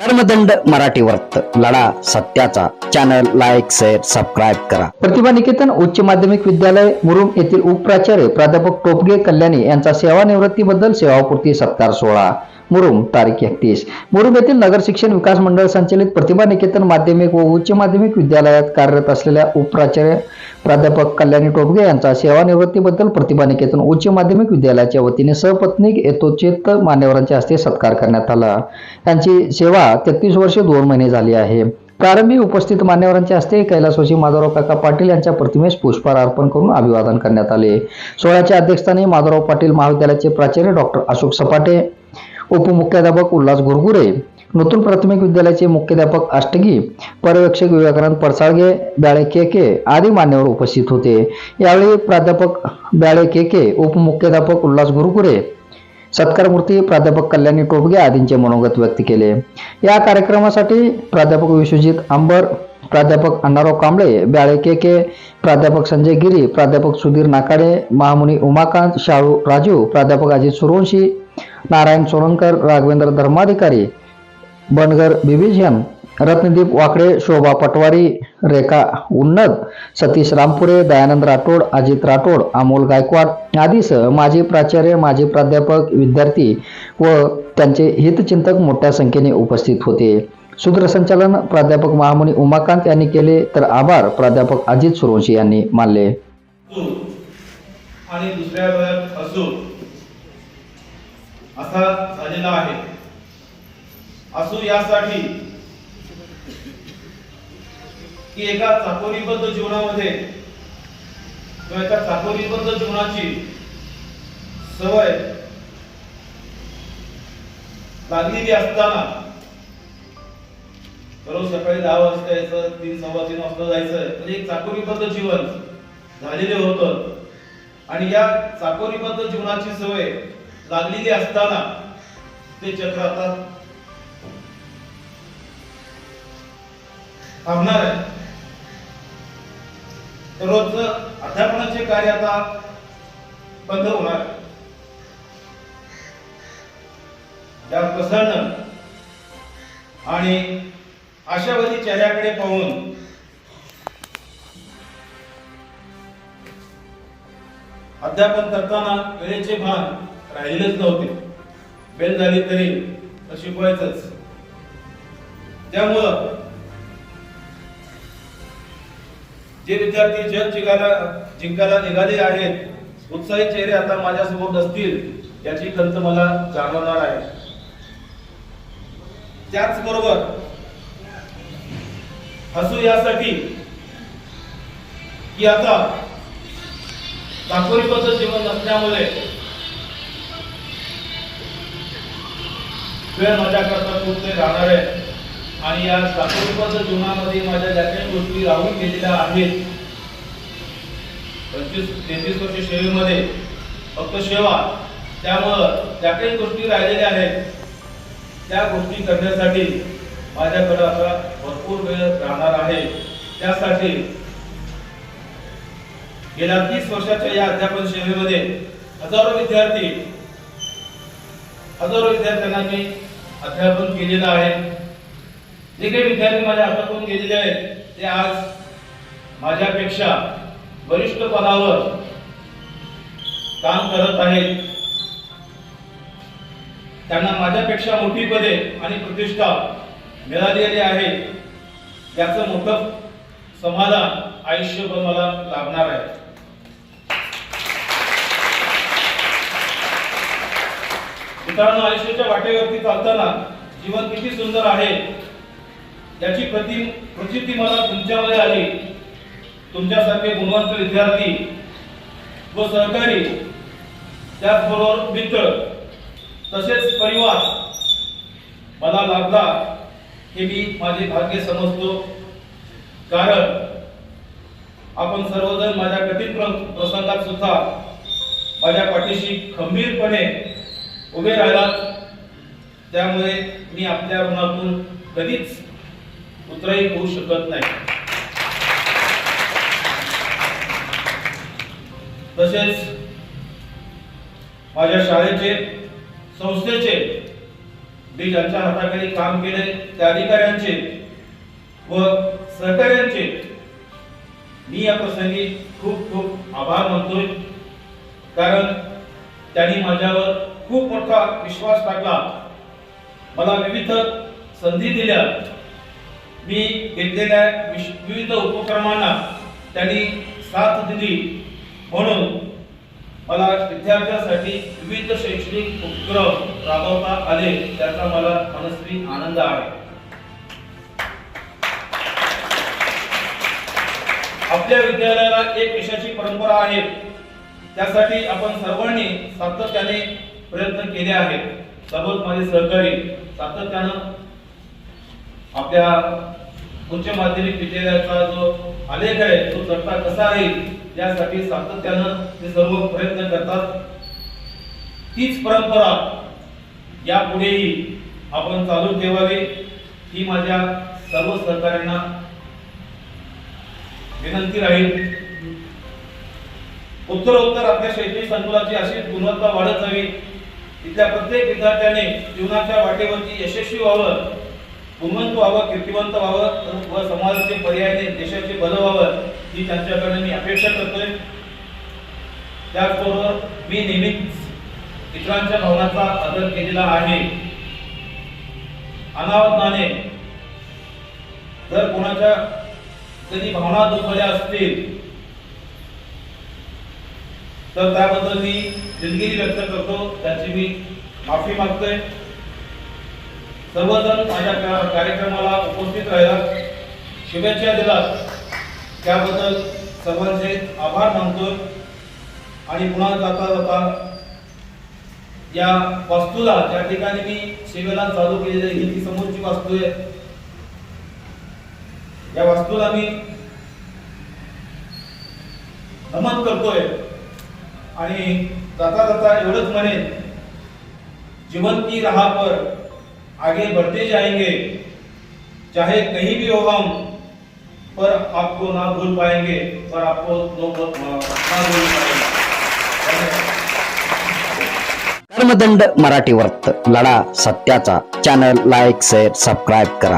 धर्मदंड मराठी वर्त लढा सत्याचा. चॅनल लाईक शेअर सबस्क्राईब करा. प्रतिभा निकेतन उच्च माध्यमिक विद्यालय मुरुम येथील उपप्राचार्य प्राध्यापक टोपगे कल्याणी यांचा सेवानिवृत्तीबद्दल सेवापूर्ती सत्कार सोहळा. मुरुम तारीख एकतीस. मुरुम येथील नगर शिक्षण विकास मंडळ संचलित प्रतिभा निकेतन माध्यमिक व उच्च माध्यमिक विद्यालयात कार्यरत असलेल्या उपप्राचार्य प्राध्यापक कल्याणी टोपगे यांचा सेवानिवृत्तीबद्दल प्रतिभा निकेतन उच्च माध्यमिक विद्यालयाच्या वतीने सहपत्नीक यथोचित मान्यवरांच्या हस्ते सत्कार करण्यात आला. त्यांची सेवा तेहतीस वर्षे दोन महिने झाली आहे. प्रारंभी उपस्थित मान्यवरांच्या हस्ते कैलासवासी माधवराव काका पाटील यांच्या प्रतिमेस पुष्पहार अर्पण करून अभिवादन करण्यात आले. सोहळ्याच्या अध्यक्षस्थानी माधवराव पाटील महाविद्यालयाचे प्राचार्य डॉक्टर अशोक सपाटे उपमुख्याध्यापक उल्हास गुरगुरे नूतन प्राथमिक विद्यालयाचे मुख्याध्यापक अष्टगी पर्यवेक्षक विवेकानंद पडसाळगे ब्याळे केके आदी मान्यवर उपस्थित होते. यावेळी प्राध्यापक ब्याळे केके उपमुख्याध्यापक उल्हास गुरुकुरे सत्कारमूर्ती प्राध्यापक कल्याणी टोपगे आदींचे मनोगत व्यक्त केले. या कार्यक्रमासाठी प्राध्यापक विश्वजित आंबर प्राध्यापक अण्णाराव कांबळे ब्याळे केके प्राध्यापक संजय गिरी प्राध्यापक सुधीर नाकाडे महामुनी उमाकांत शाळू राजू प्राध्यापक अजित सुरवंशी नारायण सोनकर राघवेंद्र धर्माधिकारी बनगर बिबिजन रत्नदीप वाकडे शोभा पटवारी रेखा उन्नत सतीश रामपुरे दयानंद राठोड अजित राठोड अमोल गायकवाड आदीसह माजी प्राचार्य माजी प्राध्यापक विद्यार्थी व त्यांचे हितचिंतक मोठ्या संख्येने उपस्थित होते. सूत्रसंचालन प्राध्यापक महामुनी उमाकांत यांनी केले तर आभार प्राध्यापक अजित सुरवंशी यांनी मानले. आणि दुसऱ्या असा झालेला आहे. असू यासाठी की एका चाकोरीबद्ध जीवनामध्ये किंवा एका चाकोरीबद्ध जीवनाची सवय लागलेली असताना रोज सकाळी दहा वाजता यायचं तीन सव्वा तीन वाजता जायचं म्हणजे एक चाकोरीबद्ध जीवन झालेले होतं. आणि या चाकोरीबद्ध जीवनाची सवय लागलेली असताना ते चक्र आता थांबणार आहे तर रोजचं अध्यापनाचे कार्य आता बंद होणार आहे. या प्रसन्न आणि आशावादी चेहऱ्याकडे पाहून अध्यापन करताना वेळेचे भान राहिलेच नव्हते. बेल झाली तरी शिकवायचंच. त्यामुळं जे विद्यार्थी जग जिंकायला जिंकायला निघाले आहेत उत्साही चेहरे आता माझ्यासमोर नसतील याची खंत मला जाणवणार आहे. त्याचबरोबर हसू यासाठी की आता चाकोरीबद्ध जीवन नसल्यामुळे वेळ माझ्याकरता खूप ते राहणार आहे. आणि या चाकोरीबद्ध जीवनामध्ये माझ्या ज्या काही गोष्टी राहून गेलेल्या आहेत पंचवीस तेहतीस वर्ष सेवेमध्ये फक्त सेवा त्यामुळं ज्या काही गोष्टी राहिलेल्या आहेत त्या गोष्टी करण्यासाठी माझ्याकडे आता भरपूर वेळ राहणार आहे. त्यासाठी गेल्या तीस वर्षाच्या या अध्यापन सेवेमध्ये हजारो विद्यार्थी हजारो विद्यार्थ्यांना मी अध्यापन केलेलं आहे. जे काही विद्यार्थी माझ्या हातातून गेलेले आहेत ते आज माझ्यापेक्षा वरिष्ठ पदावर काम करत आहेत. त्यांना माझ्यापेक्षा मोठी पदे आणि प्रतिष्ठा मिळालेली आहे. याचं मोठं समाधान आयुष्यभर मला लाभणार आहे. मित्रांनो आयुष्याच्या वाटेवरती चालताना जीवन किती सुंदर आहे याची प्रति प्रचिती मला तुमच्यामध्ये आली. तुमच्यासारखे गुणवंत विद्यार्थी व सहकारी त्याचबरोबर मित्र तसेच परिवार मला लाभला हे मी माझे भाग्य समजतो. कारण आपण सर्वजण माझ्या कठीण प्रसंगात सुद्धा माझ्या पाठीशी खंबीरपणे उभे राहिलात. त्यामुळे मी आपल्या मनातून कधीच उतराई होऊ शकत नाही. तसेच माझ्या शाळेचे संस्थेचे मी ज्यांच्या हाताखाली काम केले त्या अधिकाऱ्यांचे व सहकाऱ्यांचे मी या प्रसंगी खूप खूप आभार मानतोय. कारण त्यांनी माझ्यावर खूप मोठा विश्वास टाकला. मला विविध संधी दिल्या. मी घेतलेल्या विविध उपक्रमांना त्यांनी साथ दिली. म्हणून मला विद्यार्थ्यांसाठी विविध शैक्षणिक उपक्रम राबवता आले त्याचा मला मनस्वी आनंद आहे. आपल्या विद्यालयाला एक यशाची परंपरा आहे. त्यासाठी आपण सर्वांनी सातत्याने प्रयत्न केले आहेत. सोबत माझे सहकारी सातत्यानं आपल्या उच्च माध्यमिक विद्यालयाचा जो आलेख आहे तो चढता कसा राहील यासाठी सातत्यानं ते सर्व प्रयत्न करतात. तीच परंपरा यापुढेही आपण चालू ठेवावी ही माझ्या सर्व सहकाऱ्यांना विनंती राहील. उत्तरोत्तर आपल्या शैक्षणिक संकुलाची अशी गुणवत्ता वाढत जावी. इथल्या प्रत्येक विद्यार्थ्याने जीवनाच्या वाटेवरती यशस्वी व्हावं गुणवंत व्हावं कीर्तिवंत व्हावं व समाजाचे पर्यायाने देशाचे भलं व्हावं ही त्यांच्याकडे मी अपेक्षा करतोय. त्याचबरोबर मी नेहमीच इतरांच्या भावनाचा आदर केलेला आहे. अनावधाने जर कोणाच्या कधी भावना दुखवल्या असतील तर त्याबद्दल मी दिलगिरी व्यक्त करतो. त्याची मी माफी मागतोय. सर्वजण माझ्या कार्यक्रमाला उपस्थित राहिला शुभेच्छा दिलात. त्याबद्दल सर्वांचे आभार मानतोय. आणि पुन्हा जाता जाता या वास्तूला ज्या ठिकाणी मी सेवेला चालू केलेली आहे, ही ती समोरची वास्तू आहे. या वास्तूला मी नमन करतोय. आणि जाता जाता एवढंच म्हणेन जीवन की राह पर आगे बढ़ते जाएंगे चाहे कहीं भी हो हम पर आपको ना भूल पाएंगे पर आपको ना भूल पाएंगे। कर्मदंड मराठी वर्त लढा सत्याचा चॅनल लाईक शेअर सबस्क्राईब करा.